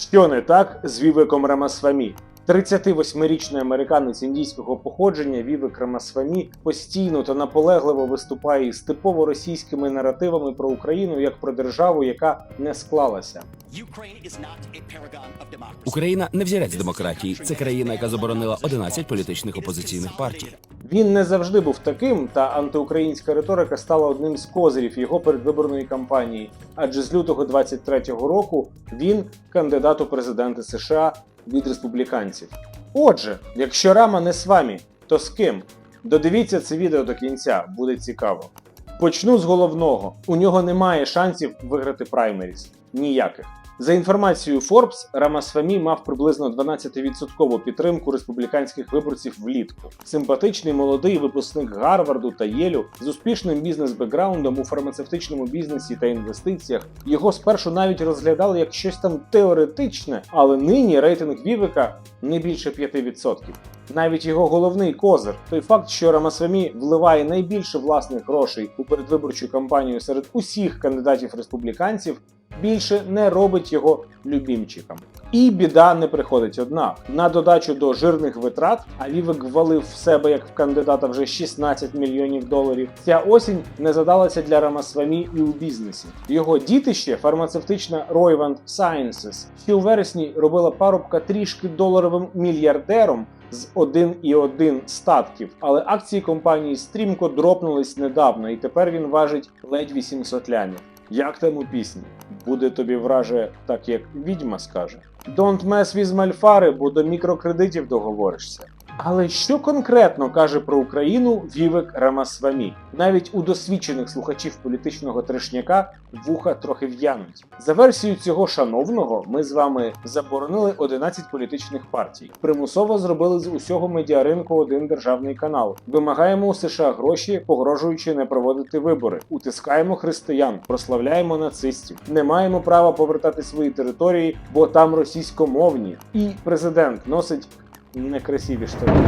Що не так з Вівеком Рамасвамі? 38-річний американець індійського походження Вівек Рамасвамі постійно та наполегливо виступає із типово російськими наративами про Україну як про державу, яка не склалася. Україна не взірець демократії. Це країна, яка заборонила 11 політичних опозиційних партій. Він не завжди був таким, та антиукраїнська риторика стала одним з козирів його передвиборної кампанії. Адже з лютого 23-го року він кандидат у президенти США від республіканців. Отже, якщо Рама не з вами, то з ким? Додивіться це відео до кінця, буде цікаво. Почну з головного: у нього немає шансів виграти праймеріс. Ніяких. За інформацією Forbes, Рамасфамі мав приблизно 12% підтримку республіканських виборців влітку. Симпатичний молодий випускник Гарварду та Єлю з успішним бізнес-бекграундом у фармацевтичному бізнесі та інвестиціях. Його спершу навіть розглядали як щось там теоретичне, але нині рейтинг Вівека не більше 5%. Навіть його головний козир, той факт, що Рамасвамі вливає найбільше власних грошей у передвиборчу кампанію серед усіх кандидатів республіканців, більше не робить його любімчиком. І біда не приходить одна. На додачу до жирних витрат, а Вівек ввалив в себе як в кандидата вже 16 мільйонів доларів. Ця осінь не задалася для Рамасвамі і у бізнесі. Його дітище, фармацевтична Roivant Sciences, ще у вересні робила парубка трішки доларовим мільярдером з 1,1 статків, але акції компанії стрімко дропнулись недавно, і тепер він важить ледь 800 лямів. Як там у пісні? Буде тобі враже, так як відьма скаже. Don't mess with мальфари, бо до мікрокредитів договоришся. Але що конкретно каже про Україну Вівек Рамасвамі? Навіть у досвідчених слухачів політичного трешняка вуха трохи в'януть. За версією цього шановного, ми з вами заборонили 11 політичних партій. Примусово зробили з усього медіаринку один державний канал. Вимагаємо у США гроші, погрожуючи не проводити вибори. Утискаємо християн, прославляємо нацистів. Не маємо права повертати свої території, бо там російськомовні. І президент носить некрасиві штани.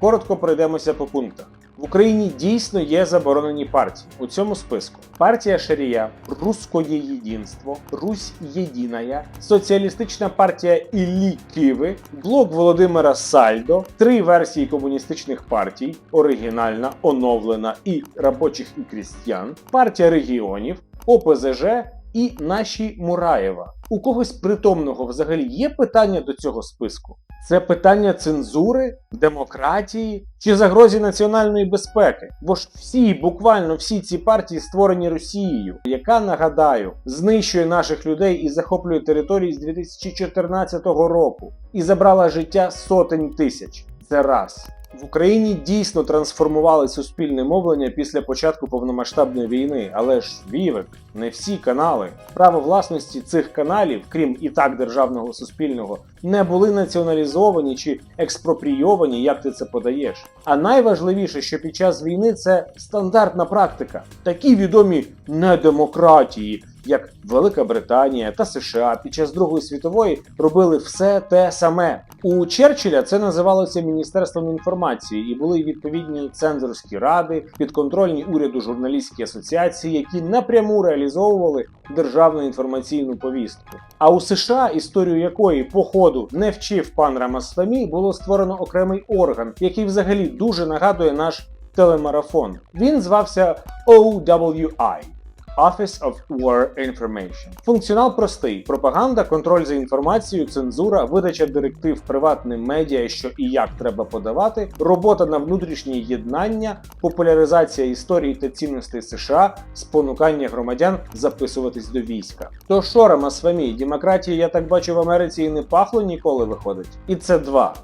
Коротко пройдемося по пунктах. В Україні дійсно є заборонені партії у цьому списку: партія Шарія, Руськое Єдинство, Русь Єдиная, Соціалістична партія Іллі Киви, блок Володимира Сальдо, три версії комуністичних партій: оригінальна, оновлена і робочих і крістян, партія регіонів, ОПЗЖ і наші Мураєва. У когось притомного взагалі є питання до цього списку? Це питання цензури, демократії чи загрозі національної безпеки. Бо ж всі, буквально всі ці партії створені Росією, яка нагадаю знищує наших людей і захоплює території з 2014 року і забрала життя сотень тисяч. Це раз. В Україні дійсно трансформували суспільне мовлення після початку повномасштабної війни, але ж Вівек, не всі канали. Право власності цих каналів, крім і так державного суспільного, не були націоналізовані чи експропрійовані, як ти це подаєш. А найважливіше, що під час війни це стандартна практика. Такі відомі недемократії, як Велика Британія та США під час Другої світової робили все те саме. У Черчилля це називалося Міністерством інформації, і були відповідні цензорські ради, підконтрольні уряду журналістські асоціації, які напряму реалізовували державну інформаційну повістку. А у США, історію якої по ходу не вчив пан Рамасвамі, було створено окремий орган, який взагалі дуже нагадує наш телемарафон. Він звався OWI. Office of War Information. Функціонал простий: пропаганда, контроль за інформацією, цензура, видача директив приватним медіа, що і як треба подавати, робота на внутрішнє єднання, популяризація історії та цінностей США, спонукання громадян записуватись до війська. То що, Рамасвамі, демократії, я так бачу в Америці і не пахло ніколи виходить. І це два.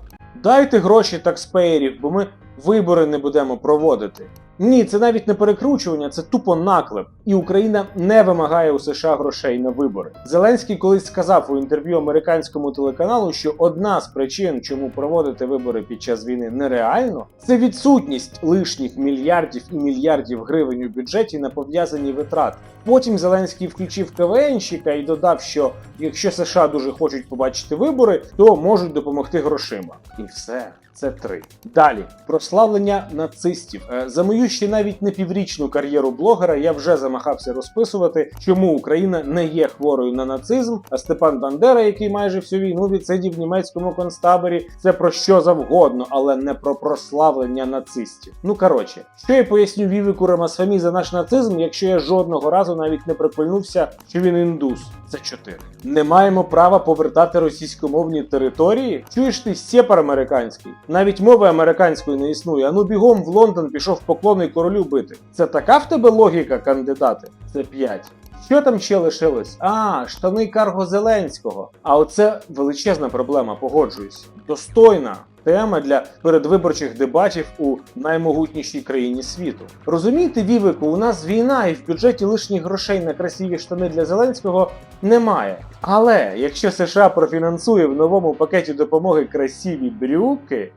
Дайте гроші такспеєрів, бо ми вибори не будемо проводити. Ні, це навіть не перекручування, це тупо наклеп. І Україна не вимагає у США грошей на вибори. Зеленський колись сказав у інтерв'ю американському телеканалу, що одна з причин, чому проводити вибори під час війни нереально, це відсутність лишніх мільярдів і мільярдів гривень у бюджеті на пов'язані витрати. Потім Зеленський включив КВНщика і додав, що якщо США дуже хочуть побачити вибори, то можуть допомогти грошима. І все. Це три. Далі прославлення нацистів. Е, За мою ще навіть не піврічну кар'єру блогера, я вже замахався розписувати, чому Україна не є хворою на нацизм, а Степан Бандера, який майже всю війну відсидів в німецькому концтаборі, це про що завгодно, але не про прославлення нацистів. Ну коротше, що я поясню Вівіку Рамасфамі за наш нацизм, якщо я жодного разу навіть не припильнувся, що він індус. Це чотири. Не маємо права повертати російськомовні території. Чуєш ти сєпар американський? Навіть мови американської не існує. Ану бігом в Лондон пішов поклони королю бити. Це така в тебе логіка, кандидати? Це п'ять. Що там ще лишилось? А, штани Карго Зеленського. А оце величезна проблема, погоджуюсь. Достойна тема для передвиборчих дебатів у наймогутнішій країні світу. Розумієте, Вівику, у нас війна, і в бюджеті лишніх грошей на красиві штани для Зеленського немає. Але якщо США профінансує в новому пакеті допомоги красиві брюки,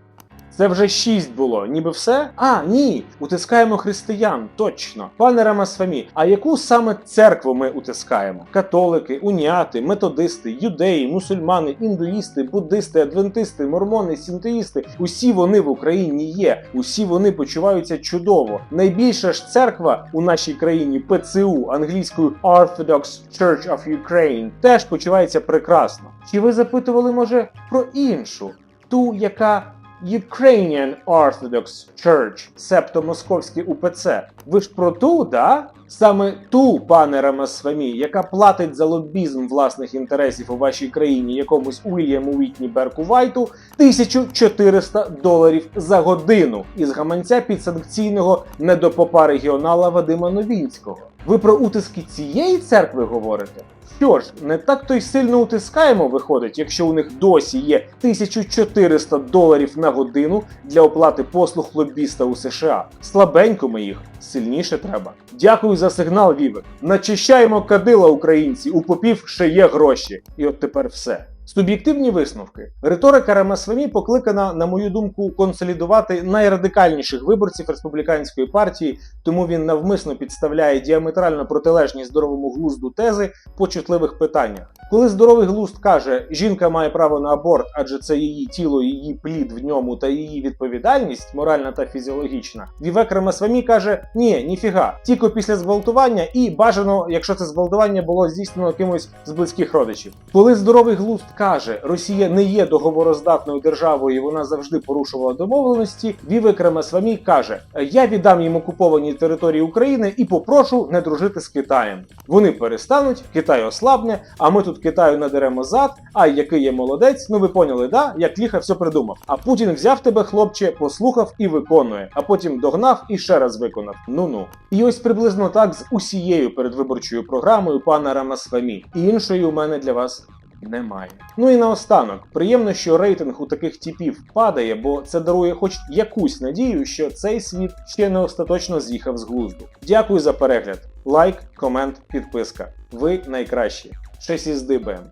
це вже шість було, ніби все? А, ні, утискаємо християн, точно. Пане Рамасфамі, а яку саме церкву ми утискаємо? Католики, уніати, методисти, юдеї, мусульмани, індуїсти, буддисти, адвентисти, мормони, синтеїсти. Усі вони в Україні є. Усі вони почуваються чудово. Найбільша ж церква у нашій країні ПЦУ англійською Orthodox Church of Ukraine теж почувається прекрасно. Чи ви запитували, може, про іншу? Ту, яка Ukrainian Orthodox Church, себто московське УПЦ. Ви ж про ту, да? Саме ту, пане Рамасфамі, яка платить за лобізм власних інтересів у вашій країні якомусь Уільяму Вітні Берку Вайту 1400 доларів за годину із гаманця підсанкційного недопопа регіонала Вадима Новінського. Ви про утиски цієї церкви говорите? Що ж, не так то й сильно утискаємо, виходить, якщо у них досі є 1400 доларів на годину для оплати послуг лобіста у США. Слабенько ми їх, сильніше треба. Дякую за сигнал, Вівик. Начищаємо кадила українці, у попів ще є гроші. І от тепер все. Суб'єктивні висновки. Риторика Рамасвамі покликана, на мою думку, консолідувати найрадикальніших виборців республіканської партії, тому він навмисно підставляє діаметрально протилежні здоровому глузду тези по чутливих питаннях. Коли здоровий глузд каже, жінка має право на аборт, адже це її тіло, її плід в ньому та її відповідальність, моральна та фізіологічна, Вівек Рамасвамі каже: ні, ніфіга, тільки після зґвалтування і бажано, якщо це зґвалтування було здійснено кимось з близьких родичів. Коли здоровий глузд каже, Росія не є договороздатною державою, і вона завжди порушувала домовленості. Вівек Рамасвамі каже: Я віддам їм окуповані території України і попрошу не дружити з Китаєм. Вони перестануть, Китай ослабне, а ми тут Китаю надеремо зад. Ай, який є молодець. Ну ви поняли, да? Як ліха все придумав. А Путін взяв тебе, хлопче, послухав і виконує, а потім догнав і ще раз виконав. Ну ну. І ось приблизно так з усією передвиборчою програмою пана Рамасвамі. І іншої у мене для вас немає. Ну і наостанок, приємно, що рейтинг у таких типів падає, бо це дарує хоч якусь надію, що цей світ ще не остаточно з'їхав з глузду. Дякую за перегляд. Лайк, комент, підписка. Ви найкращі. Щось із сіздибаєм.